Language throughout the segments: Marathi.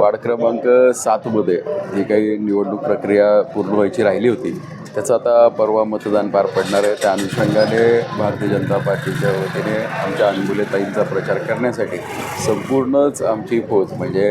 वार्ड क्रमांक सातमध्ये जी काही निवडणूक प्रक्रिया पूर्ण व्हायची राहिली होती त्याचं आता परवा मतदान पार पडणार आहे. त्या अनुषंगाने भारतीय जनता पार्टीच्या वतीने आमच्या अनबुलेताईंचा प्रचार करण्यासाठी संपूर्णच आमची फौज म्हणजे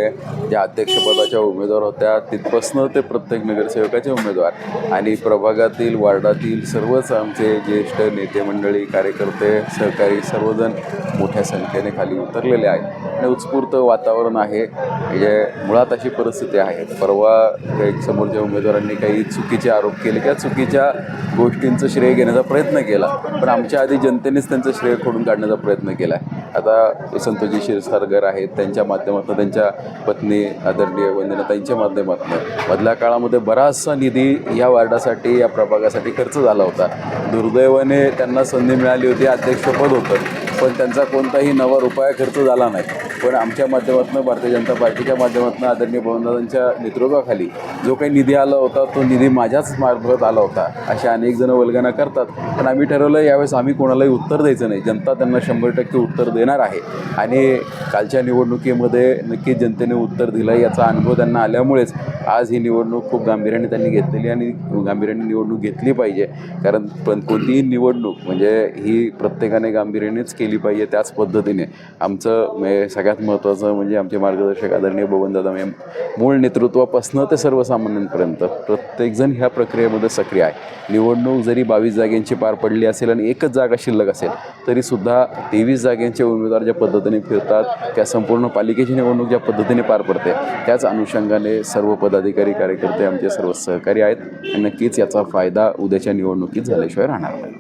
ज्या अध्यक्षपदाच्या उमेदवार होत्या तिथपासनं ते प्रत्येक नगरसेवकाचे उमेदवार आणि प्रभागातील वार्डातील सर्वच आमचे ज्येष्ठ नेते मंडळी कार्यकर्ते सहकारी सर्वजण मोठ्या संख्येने खाली उतरलेले आहेत. आणि उत्स्फूर्त वातावरण आहे. म्हणजे मुळात अशी परिस्थिती आहे. परवा काही समोरच्या उमेदवारांनी काही चुकीचे आरोप केले किंवा चुकीच्या गोष्टींचं श्रेय घेण्याचा प्रयत्न केला. पण आमच्या आधी जनतेनेच त्यांचं श्रेय खोडून काढण्याचा प्रयत्न केला. आहे आता संतोजी क्षीरसागर आहेत. त्यांच्या माध्यमातून त्यांच्या पत्नी आदरणीय वंदनाताईंच्या माध्यमातून मधल्या काळामध्ये बराचसा निधी या वार्डासाठी या प्रभागासाठी खर्च झाला होता. दुर्दैवाने त्यांना संधी मिळाली होती अध्यक्षपद होतं. पण त्यांचा कोणताही नवा रुपया खर्च झाला नाही. पण आमच्या माध्यमातून भारतीय जनता पार्टीच्या माध्यमातून आदरणीय भवनदादांच्या नेतृत्वाखाली जो काही निधी आला होता तो निधी माझ्याच मार्फत आला होता अशा अनेक जण वल्गना करतात. पण आम्ही ठरवलं यावेळेस आम्ही कोणालाही उत्तर द्यायचं नाही. जनता त्यांना शंभर टक्के उत्तर देणार आहे. आणि कालच्या निवडणुकीमध्ये नक्की जनतेने उत्तर दिलं याचा अनुभव त्यांना आल्यामुळेच आज ही निवडणूक खूप गांभीर्याने त्यांनी घेतलेली आणि गांभीर्याने निवडणूक घेतली पाहिजे. कारण पण कोणतीही निवडणूक म्हणजे ही प्रत्येकाने गांभीर्यानेच केली पाहिजे त्याच पद्धतीने. आमचं म्हणजे सगळ्यात महत्त्वाचं म्हणजे आमचे मार्गदर्शक आदरणीय बबनदादा मॅम मूळ नेतृत्वापासून ते सर्वसामान्यांपर्यंत प्रत्येकजण ह्या प्रक्रियेमध्ये सक्रिय आहे. निवडणूक जरी बावीस जागेंची पार पडली असेल आणि एकच जागा शिल्लक असेल तरीसुद्धा तेवीस जागेंचे उमेदवार ज्या पद्धतीने फिरतात त्या संपूर्ण पालिकेची निवडणूक ज्या पद्धतीने पार पडते त्याच अनुषंगाने सर्व पदाधिकारी कार्यकर्ते आमचे सर्व सहकारी आहेत आणि नक्कीच याचा फायदा उद्याच्या निवडणुकीत झाल्याशिवाय राहणार नाही.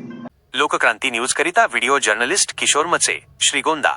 लोकक्रांती न्यूज करिता व्हिडिओ जर्नलिस्ट किशोर मचे श्रीगोंदा.